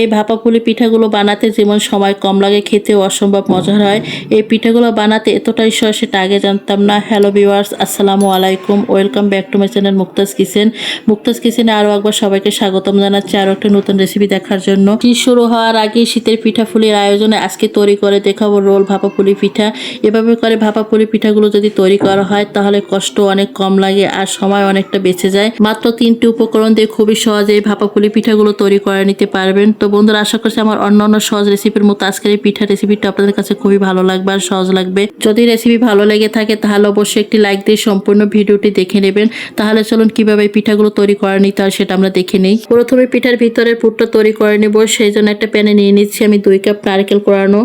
এই ভাপা পুলি পিঠাগুলো বানাতে যেমন সময় কম লাগে, খেতেও অসম্ভব মজার হয়। এই পিঠাগুলো বানাতে এতটাই সহজ সেটা আগে জানতাম না। হ্যালো ভিউয়ার্স আসসালামু আলাইকুম। Welcome back to my channel Mukta's kitchen Mukta's কিচেনে আরও একবার সবাইকে স্বাগতম জানাচ্ছি আরও একটা নতুন রেসিপি দেখার জন্য। শীত শুরু হওয়ার আগে শীতের পিঠা ফুলির আয়োজনে আজকে তৈরি করে দেখাবো রোল ভাপা পুলি পিঠা। এভাবে করে ভাপা পুলি পিঠাগুলো যদি তৈরি করা হয়, তাহলে কষ্ট অনেক কম লাগে আর সময় অনেকটা বেঁচে যায়। মাত্র তিনটি উপকরণ দিয়ে খুবই সহজে এই ভাপা পুলি পিঠাগুলো তৈরি করে নিতে পারবেন। তো বন্ধুরা, আশা করছি আমার অন্য অন্য সহজ রেসিপির মতো আজকের এই পিঠা রেসিপিটা আপনাদের কাছে খুবই ভালো লাগবে আর সহজ লাগবে। যদি রেসিপি ভালো লেগে থাকে, তাহলে অবশ্যই একটি লাইক দিয়ে সম্পূর্ণ ভিডিওটি দেখে নেবেন। তাহলে চলুন কীভাবে পিঠাগুলো তৈরি করে নিতে হয় সেটা আমরা দেখে নিই। প্রথমে পিঠার ভিতরের পুরটা তৈরি করে নেব, সেই জন্য একটা প্যানে নিয়ে নিচ্ছি আমি দুই কাপ নারকেল কোরানো।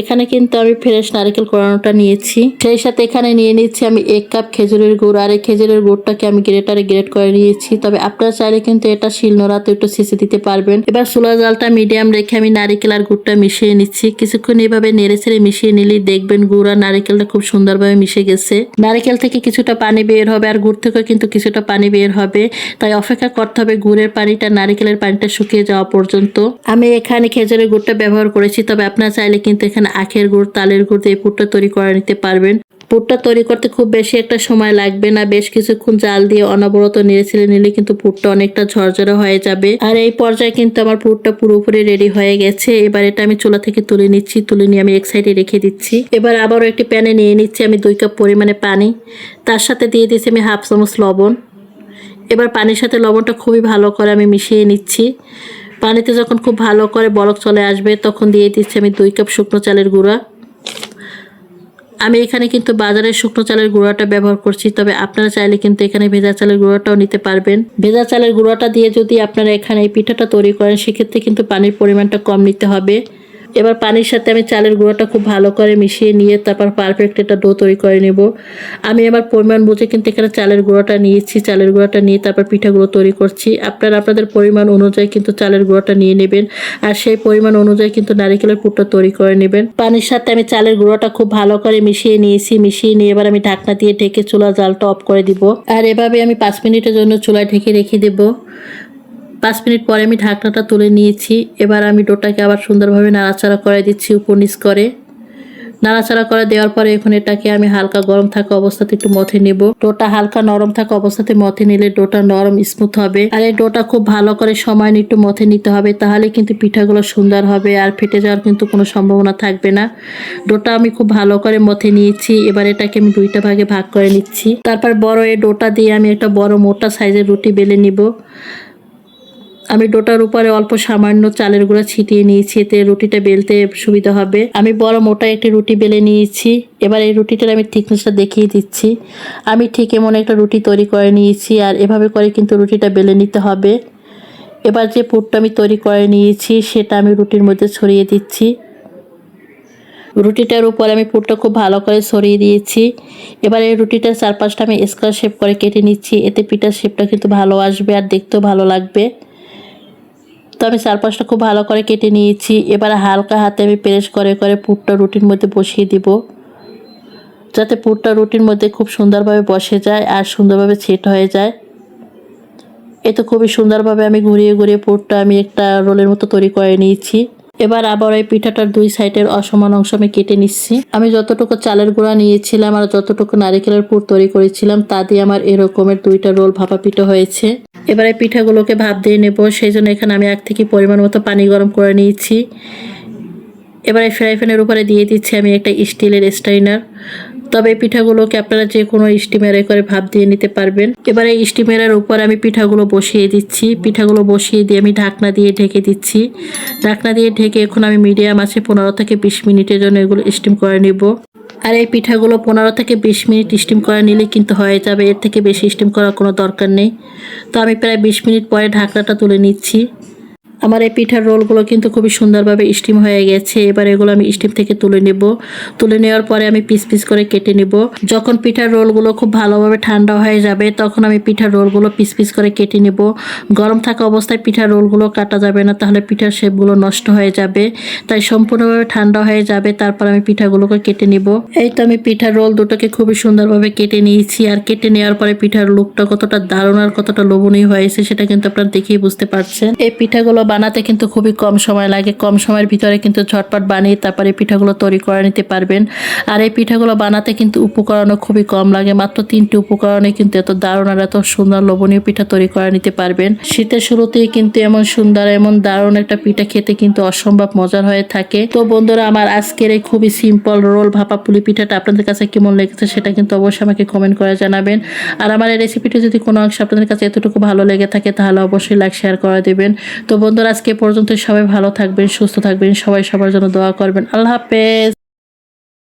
এখানে কিন্তু আমি ফ্রেশ নারকেল কোরানোটা নিয়েছি। সেই সাথে এখানে নিয়ে নিচ্ছি আমি এক কাপ খেজুরের গুড় আর এই খেজুরের গুড়টাকে আমি গ্রেটারে গ্রেট করে নিয়েছি। তবে আপনারা চাইলে কিন্তু এটা শিলনোড়াতে একটু শেষে দিতে পারবেন। এবার সোলা জালটা মিডিয়াম রেখে আমি নারিকেল আর গুড়টা মিশিয়ে নিচ্ছি। কিছুক্ষণ এভাবে নেড়ে ছেড়ে মিশিয়ে নিলেই দেখবেন গুড় আর নারিকেলটা খুব সুন্দরভাবে মিশে গেছে। নারিকেল থেকে কিছুটা পানি বের হবে আর গুড় থেকেও কিন্তু কিছুটা পানি বের হবে। তাই অপেক্ষা করতে হবে গুড়ের পানিটা নারিকেলের পানিটা শুকিয়ে যাওয়া পর্যন্ত। আমি এখানে খেজুরের গুড়টা ব্যবহার করেছি। তবে আপনারা চাইলে কিন্তু এখানে আখের গুড়, তালের গুড় দিয়ে পুরটা তৈরি করে নিতে পারবেন। পুরটা তৈরি করতে খুব বেশি একটা সময় লাগবে না। বেশ কিছুক্ষণ জাল দিয়ে অনবরত নেড়ে ছেড়ে নিলে কিন্তু পুরটা অনেকটা ঝরঝরে হয়ে যাবে। আর এই পর্যায়ে কিন্তু আমার পুরটা পুরোপুরি রেডি হয়ে গেছে। এবার এটা আমি চুলা থেকে তুলে নিচ্ছি। তুলে নিয়ে আমি এক সাইডে রেখে দিচ্ছি। এবার আবারও একটি প্যানে নিয়ে নিচ্ছি আমি দুই কাপ পরিমাণে পানি। তার সাথে দিয়ে দিচ্ছি আমি হাফ চামচ লবণ। এবার পানির সাথে লবণটা খুবই ভালো করে আমি মিশিয়ে নিচ্ছি। পানিতে যখন খুব ভালো করে বরফ চলে আসবে, তখন দিয়ে দিচ্ছি আমি দুই কাপ শুকনো চালের গুঁড়া। আমি এখানে কিন্তু বাজারের শুকনো চালের গুঁড়াটা ব্যবহার করছি, তবে আপনারা চাইলে কিন্তু এখানে ভেজা চালের গুঁড়াটাও নিতে পারবেন। ভেজা চালের গুঁড়াটা দিয়ে যদি আপনারা এখানে এই পিঠাটা তৈরি করেন, সেক্ষেত্রে কিন্তু পানির পরিমাণটা কম নিতে হবে। এবার পানির সাথে আমি চালের গুঁড়োটা খুব ভালো করে মিশিয়ে নিয়ে তারপর পারফেক্ট একটা ডো তৈরি করে নেব। আমি আমার পরিমাণ বুঝে কিন্তু এখানে চালের গুঁড়োটা নিয়েছি, চালের গুঁড়োটা নিয়ে তারপর পিঠাগুলো তৈরি করছি। আপনারা আপনাদের পরিমাণ অনুযায়ী কিন্তু চালের গুঁড়োটা নিয়ে নেবেন আর সেই পরিমাণ অনুযায়ী কিন্তু নারিকেলের পুরটা তৈরি করে নেবেন। পানির সাথে আমি চালের গুঁড়োটা খুব ভালো করে মিশিয়ে নিয়েছি, মিশিয়ে নিয়ে এবার আমি ঢাকনা দিয়ে ঢেকে চুলা জালটা অফ করে দিব। আর এভাবে আমি পাঁচ মিনিটের জন্য চুলায় ঢেকে রেখে দেবো। পাঁচ মিনিট পরে আমি ঢাকনাটা তুলে নিয়েছি। এবার আমি ডোটাকে আবার সুন্দরভাবে নাড়াচাড়া করে দিচ্ছি উপর নিচ করে। নাড়াচাড়া করে দেওয়ার পরে এখন এটাকে আমি হালকা গরম থাকা অবস্থাতে একটু মথে নেব। ডোটা হালকা নরম থাকা অবস্থাতে মথে নিলে ডোটা নরম স্মুথ হবে। আর এই ডোটা খুব ভালো করে সময় নিয়ে একটু মথে নিতে হবে, তাহলে কিন্তু পিঠাগুলো সুন্দর হবে আর ফেটে যাওয়ার কিন্তু কোনো সম্ভাবনা থাকবে না। ডোটা আমি খুব ভালো করে মথে নিয়েছি। এবার এটাকে আমি দুইটা ভাগে ভাগ করে নিচ্ছি। তারপর বড় এই ডোটা দিয়ে আমি একটা বড় মোটা সাইজের রুটি বেলে নিব। আমি ডোটার উপরে অল্প সামান্য চালের গুঁড়া ছিটিয়ে নিয়েছি, এতে রুটিটা বেলতে সুবিধা হবে। আমি বড় মোটা একটি রুটি বেলে নিয়েছি। এবার এই রুটিটার আমি থিকনেসটা দেখিয়ে দিচ্ছি। আমি ঠিক এমন একটা রুটি তৈরি করে নিয়েছি আর এভাবে করে কিন্তু রুটিটা বেলে নিতে হবে। এবার যে পুরটা আমি তৈরি করে নিয়েছি, সেটা আমি রুটির মধ্যে ছড়িয়ে দিচ্ছি। রুটিটার উপর আমি পুরটা খুব ভালো করে ছড়িয়ে দিয়েছি। এবার এই রুটিটার চারপাশটা আমি স্কোয়ার শেপ করে কেটে নিচ্ছি। এতে পিঠার শেপটা কিন্তু ভালো আসবে আর দেখতেও ভালো লাগবে। তো আমি চারপাশটা খুব ভালো করে কেটে নিয়েছি। এবার হালকা হাতে আমি প্রেস করে করে পুরটা রুটির মধ্যে বসিয়ে দিব। যাতে পুরটা রুটির মধ্যে খুব সুন্দরভাবে বসে যায় আর সুন্দরভাবে সেট হয়ে যায়। এ তো খুবই সুন্দরভাবে আমি ঘুরিয়ে ঘুরিয়ে পুরটা আমি একটা রোলের মতো তৈরি করে নিয়েছি। এবার আবার এই পিঠাটার দুই সাইডের অসমান অংশ আমি কেটে নিচ্ছি। আমি যতটুকু চালের গুঁড়া নিয়েছিলাম আর যতটুকু নারিকেলের পুর তৈরি করেছিলাম, তা দিয়ে আমার এরকমের দুইটা রোল ভাপা পিঠা হয়েছে। এবারে পিঠাগুলোকে ভাপ দিয়ে নেব, সেই জন্য এখানে আমি এক থেকে পরিমাণ মতো পানি গরম করে নিয়েছি। এবারে ফ্রাই প্যানের উপরে দিয়ে দিচ্ছি আমি একটা স্টিলের স্টাইনার তবে পিঠাগুলোকে আপনারা যে কোনো স্টিমারে করে ভাপ দিয়ে নিতে পারবেন। এবারে স্টিমারের উপর আমি পিঠাগুলো বসিয়ে দিচ্ছি। পিঠাগুলো বসিয়ে দিয়ে আমি ঢাকনা দিয়ে ঢেকে দিচ্ছি। ঢাকনা দিয়ে ঢেকে এখন আমি মিডিয়াম আছে, পনেরো থেকে বিশ মিনিটের জন্য এগুলো স্টিম করে নিব। আর এই পিঠাগুলো পনেরো থেকে বিশ মিনিট স্টিম করে নিলে কিন্তু হয়ে যাবে। এর থেকে বেশি স্টিম করার কোনো দরকার নেই। তো আমি প্রায় বিশ মিনিট পরে ঢাকনাটা তুলে নিচ্ছি। আমার এই পিঠার রোলগুলো কিন্তু খুবই সুন্দরভাবে স্টিম হয়ে গেছে। এবার এগুলো আমি স্টিম থেকে তুলে নেব। তুলে নেওয়ার পরে আমি পিস পিস করে কেটে নেব। যখন পিঠার রোলগুলো খুব ভালোভাবে ঠান্ডা হয়ে যাবে, তখন আমি পিঠার রোলগুলো পিস পিস করে কেটে নেব। গরম থাকা অবস্থায় পিঠার রোলগুলো কাটা যাবে না, তাহলে পিঠার শেপগুলো নষ্ট হয়ে যাবে। তাই সম্পূর্ণভাবে ঠান্ডা হয়ে যাবে, তারপর আমি পিঠাগুলোকে কেটে নিব। এই তো আমি পিঠার রোল দুটোকে খুবই সুন্দরভাবে কেটে নিয়েছি। আর কেটে নেওয়ার পরে পিঠার লুকটা কতটা দারুণ আর কতটা লোভনীয় হয়েছে, সেটা কিন্তু আপনারা দেখেই বুঝতে পারছেন। এই পিঠাগুলো বানাতে কিন্তু খুবই কম সময় লাগে। কম সময়ের ভিতরে কিন্তু ঝটপট বানিয়ে তারপরে পিঠাগুলো তৈরি করে নিতে পারবেন। আর এই পিঠাগুলো বানাতে কিন্তু উপকরণও খুবই কম লাগে। মাত্র তিনটি উপকরণে কিন্তু এত দারুণ আর এত সুন্দর লোভনীয় পিঠা তৈরি করে নিতে পারবেন। শীতের শুরুতেই কিন্তু এমন সুন্দর, এমন দারুণ একটা পিঠা খেতে কিন্তু অসম্ভব মজার হয়ে থাকে। তো বন্ধুরা, আমার আজকের এই খুবই সিম্পল রোল ভাপা পুলি পিঠাটা আপনাদের কাছে কেমন লেগেছে সেটা কিন্তু অবশ্যই আমাকে কমেন্ট করে জানাবেন। আর আমার এই রেসিপিটা যদি কোনো অংশ আপনাদের কাছে এতটুকু ভালো লেগে থাকে, তাহলে অবশ্যই লাইক শেয়ার করে দেবেন। তো বন্ধুরা, আজকে পর্যন্ত সবাই ভালো থাকবেন, সুস্থ থাকবেন, সবাই সবার জন্য দোয়া করবেন। আল্লাহ হাফেজ।